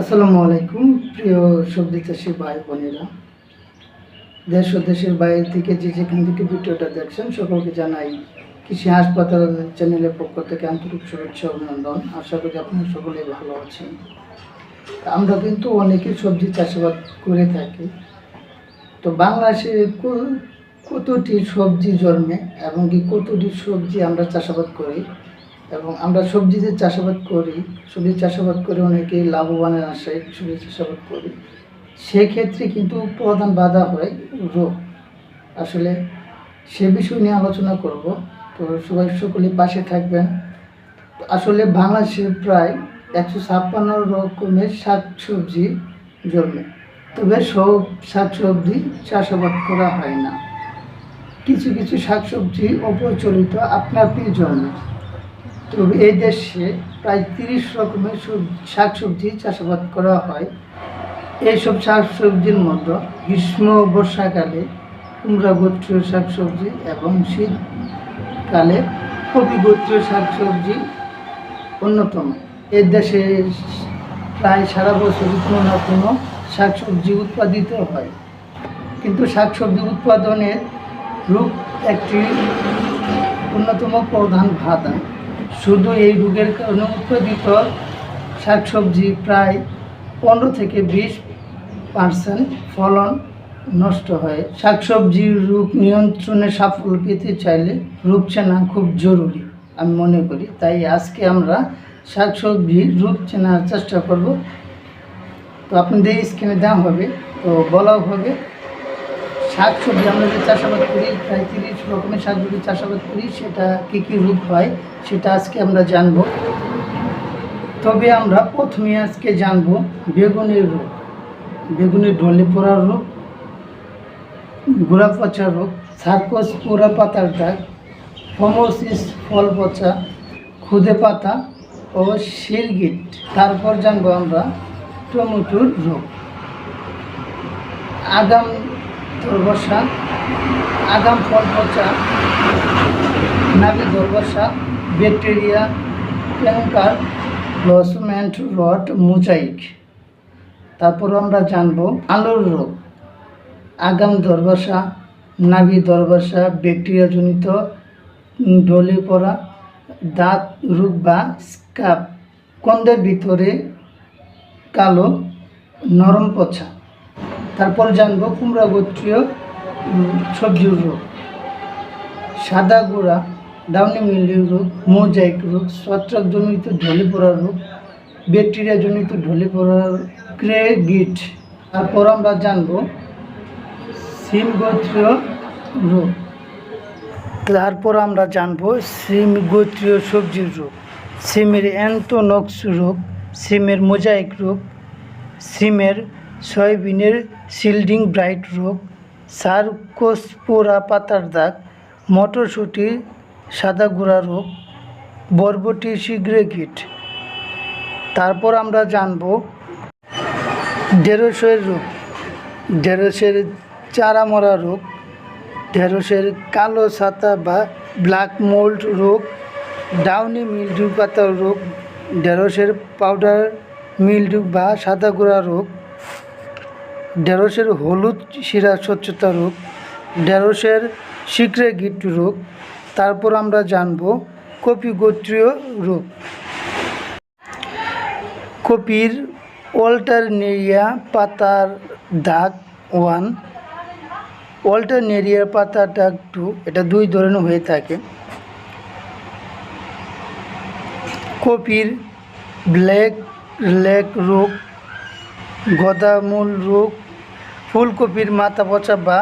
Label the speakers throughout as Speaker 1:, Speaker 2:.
Speaker 1: আসসালামু আলাইকুম, প্রিয় সবজি চাষি ভাই বোনেরা। দেশ ও দেশের বাইরে থেকে যে যেখান থেকে ভিডিওটা দেখছেন, সকলকে জানাই, কৃষি হাসপাতাল চ্যানেলের পক্ষ থেকে আন্তরিক শুভেচ্ছা অভিনন্দন। আশা করি আপনারা সকলেই ভালো আছেন। আমরা কিন্তু অনেকেই সবজি চাষাবাদ করে থাকি। তো বাংলাদেশে কতটি সবজি জন্মে এবং কি কতটি সবজি আমরা চাষাবাদ করি? এবং আমরা সবজিতে চাষাবাদ করি সবজি চাষাবাদ করে অনেকেই লাভবানের আশায় সবজি চাষাবাদ করি। সেক্ষেত্রে কিন্তু প্রধান বাধা হয় রোগ। আসলে সে বিষয় নিয়ে আলোচনা করব। তো সবাই সকলে পাশে থাকবেন। আসলে বাংলাদেশে প্রায় একশো ছাপ্পান্ন রকমের শাক সবজি জন্মে। তবে সব শাক সবজি চাষাবাদ করা হয় না। কিছু কিছু শাকসবজি অপ্রচলিত আপনা আপনি জন্মে। তবে এই দেশে প্রায় তিরিশ রকমের সব- শাকসবজি চাষাবাদ করা হয়। এইসব শাকসবজির মধ্যে গ্রীষ্ম বর্ষাকালে কুমড়া গোত্রীয় শাকসবজি এবং শীতকালে কপি গোত্রীয় শাকসবজি অন্যতম। এই দেশে প্রায় সারা বছরই কোনো না কোনো শাকসবজি উৎপাদিত হয়। কিন্তু শাকসবজি উৎপাদনের রূপ একটি অন্যতম প্রধান বাধা শুধু এই রোগের কারণে উৎপাদিত শাকসবজি প্রায় পনেরো থেকে বিশ পার্সেন্ট ফলন নষ্ট হয়। শাকসবজির রোগ নিয়ন্ত্রণে সাফল্য পেতে চাইলে রূপ চেনা খুব জরুরি, আমি মনে করি। তাই আজকে আমরা শাকসবজির রূপ চেনার চেষ্টা করব। তো আপনাদের স্ক্রিনে দেওয়া হবে, তো বলাও হবে। শাক সবজি আমরা যে চাষাবাদ করি, প্রায় তিরিশ রকমের শাকসবজি চাষাবাদ করি, সেটা কী কী রূপ হয় সেটা আজকে আমরা জানব। তবে আমরা প্রথমে আজকে জানব বেগুনের রোগ। বেগুনের ঢলে পড়ার রোগ, গোড়া পচা রোগ সার্কস পোড়া পাতার দাগ ফমোসিস ফল পচা খুদে পাতা ও শিরগিট তারপর জানব আমরা টমেটোর রোগ। আগাম দরবসা আগাম ফল পচা নাভি দরবসা ব্যাকটেরিয়া ক্যাঙ্কার লসমেন্ট রট মোজাইক। তারপর আমরা জানব আলোর রোগ। আগাম দরবসা নাভি দরবসা ব্যাকটেরিয়াজনিত ঢলে পড়া, দাঁত, রোগ বা স্কাব। কন্দের ভিতরে কালো নরম পচা। তারপর জানব কুমড়া গোত্রীয় সবজির রোগ। সাদা গোড়া ডাউনি মিল্ডিউ রোগ, মোজাইক রোগ ছত্রাকজনিত ঢলে পড়া রোগ ব্যাকটেরিয়াজনিত ঢলে পড়ার, ক্রে গিট। তারপর আমরা জানব সিম গোত্রীয় রোগ। তারপর আমরা জানব সিম গোত্রীয় সবজির রোগ। সিমের অ্যান্টোনক্স রোগ, সিমের মোজাইক রোগ, সিমের সয়াবিনের সিল্ডিং ব্রাইট রোগ সার্কোস্পোরা পাতার দাগ মটরশুঁটি, সাদা গোড়া রোগ, বরবটি শীঘ্রে কীট। তারপর আমরা জানব ঢেঁড়সের রোগ, ঢেঁড়সের চারা মরা রোগ, ঢেঁড়সের কালো ছাতা বা ব্ল্যাক মোল্ড রোগ, ডাউনি মিল্ডিউ পাতার রোগ, ঢেঁড়সের পাউডার মিল্ডিউ বা সাদা গোড়া রোগ ঢেঁড়সের হলুদ শিরা স্বচ্ছতা রোগ, ঢেঁড়সের শিকড়ে গিট রোগ, তারপর আমরা জানব কপি গোত্রীয় রোগ। কপির অল্টারনেরিয়া পাতার দাগ ওয়ান, অল্টারনেরিয়া পাতার দাগ টু, এটা দুই ধরনের হয়ে থাকে। কপির ব্ল্যাক লেক রোগ, গদামূল রোগ ফুলকপির মাথা পচা বা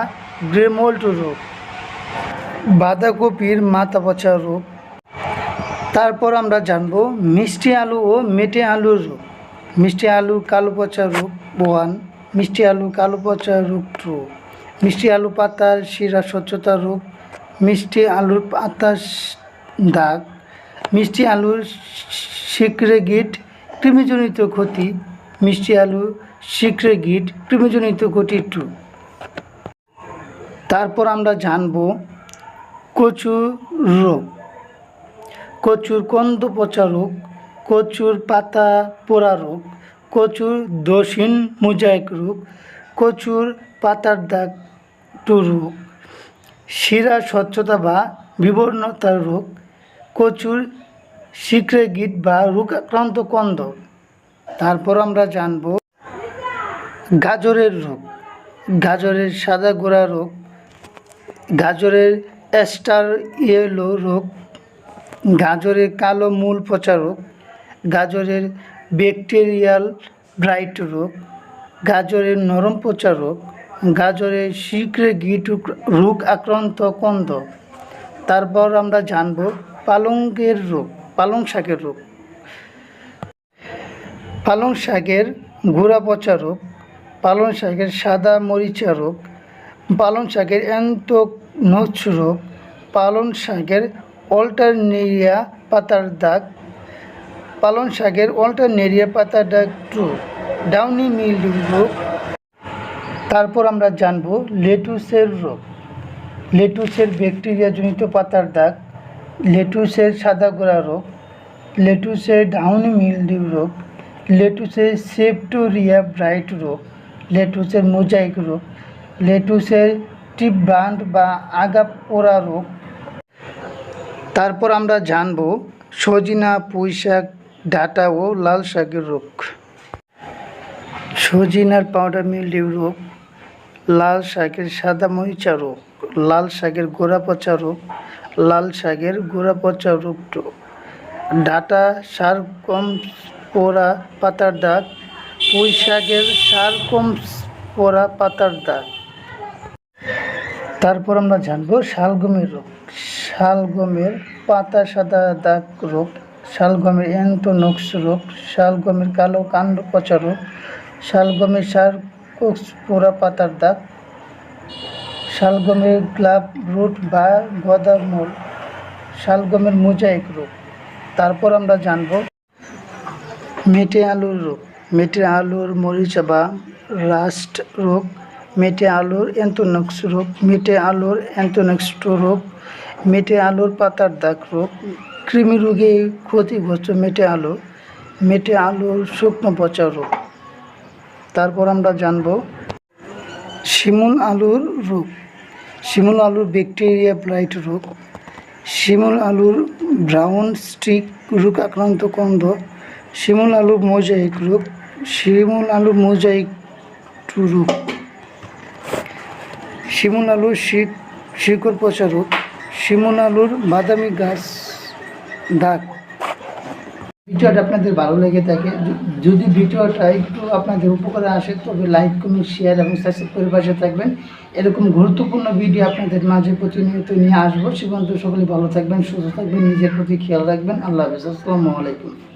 Speaker 1: গ্রেমোল্ট রোগ বাঁধাকপির মাথা পচা রোগ তারপর আমরা জানব মিষ্টি আলু ও মেটে আলুর রোগ মিষ্টি আলু কালো পচা রোগ ওয়ান, মিষ্টি আলু কালো পচা রোগ টু। মিষ্টি আলু পাতার শিরা স্বচ্ছতা রোগ মিষ্টি আলুর পাতা দাগ। মিষ্টি আলুর শিকড়ে গিট কৃমিজনিত ক্ষতি, মিষ্টি আলু শিকড়ে গিট কৃমিজনিত ক্ষতি টু তারপর আমরা জানব কচুর রোগ। কচুর কন্দ পচা রোগ, কচুর পাতা পোড়া রোগ, কচুর দোষিন মোজাইক রোগ, কচুর পাতার দাগ টু রোগ, শিরা স্বচ্ছতা বা বিবর্ণতার রোগ, কচুর শিখরে গিট বা রোগাক্রান্ত কন্দ। তারপর আমরা জানব গাজরের রোগ, গাজরের সাদা গোড়া রোগ, গাজরের অ্যাস্টার ইয়েলো রোগ, গাজরের কালো মূল পচা রোগ, গাজরের ব্যাকটেরিয়াল ব্রাইট রোগ, গাজরের নরম পচা রোগ, গাজরের শীঘ্রে গিট রোগ আক্রান্ত কন্দ। তারপর আমরা জানব পালঙ্গের রোগ, পালং শাকের রোগ। পালং শাকের গোড়া পচা রোগ পালং শাকের সাদা মরিচা রোগ, পালং শাকের অ্যান্টোনোচ রোগ পালং শাকের অল্টারনেরিয়া পাতার দাগ, পালং শাকের অল্টারনেরিয়া পাতার দাগ টু, ডাউনি মিল্ডিউ রোগ। তারপর আমরা জানব লেটুসের রোগ। লেটুসের ব্যাকটেরিয়াজনিত পাতার দাগ, লেটুসের সাদা গোড়া রোগ, লেটুসের ডাউনি মিল্ডিউ রোগ, লেটুসের সেপ্টোরিয়া ব্রাইট রোগ লেটুসের মোজাইক রোগ, লেটুসের টিপ ব্রান্ড বা আগা পোড়া রোগ। তারপর আমরা জানব সজিনা পুঁই শাক ডাটা ও লাল শাকের রোগ। সজিনার পাউডার মিল্ডিউ রোগ, লাল শাকের সাদা মরিচা রোগ, লাল শাকের গোড়া পচা রোগ, লাল শাকের গোড়া পচা রোগ। ডাটা, সার কম পোড়া, পাতার দাগ পুঁই শাকের সার কম পোড়া পাতার দাগ। তারপর আমরা জানব শালগমের রোগ। শালগমের পাতা সাদা দাগ রোগ, শালগমের অ্যান্টোনক্স রোগ, শালগমের কালো কাণ্ড পচা রোগ, শালগমের সার কোক্স পোড়া পাতার দাগ, শালগমের গ্লাভ রুট বা গদা মূল, শালগমের মোজাইক রোগ। তারপর আমরা জানব মেটে আলুর রোগ। মেটে আলুর মরিচা বা রাস্ট রোগ, মেটে আলুর অ্যান্থোনক্স রোগ, মেটে আলুর অ্যান্থোনক্সট রোগ, মেটে আলুর পাতার দাগ রোগ, কৃমি রোগে ক্ষতিগ্রস্ত মেটে আলু, মেটে আলুর শুকনো পচা রোগ। তারপর আমরা জানব শিমুল আলুর রোগ। শিমুল আলুর ব্যাকটেরিয়া ব্লাইট রোগ। শিমুল আলুর ব্রাউন স্টিক, রোগ আক্রান্ত কন্ধ। শিমুল আলুর মোজাইক রোগ। শিমুল আলুর মোজাইক টুরু। শিমুল আলুর শিক শিকড় পচা রোগ। শিমুল আলুর বাদামি গাছ দাগ। ভিডিওটা আপনাদের ভালো লেগে থাকে। যদি ভিডিওটা একটু আপনাদের উপকারে আসে, তবে লাইক, কমেন্ট, শেয়ার এবং সাবস্ক্রাইব করে পাশে থাকবেন। এরকম গুরুত্বপূর্ণ ভিডিও আপনাদের মাঝে প্রতিনিয়ত নিয়ে আসব। সে সকলে ভালো থাকবেন, সুস্থ থাকবেন, নিজের প্রতি খেয়াল রাখবেন। আল্লাহ হাফেজ। আসসালামু আলাইকুম।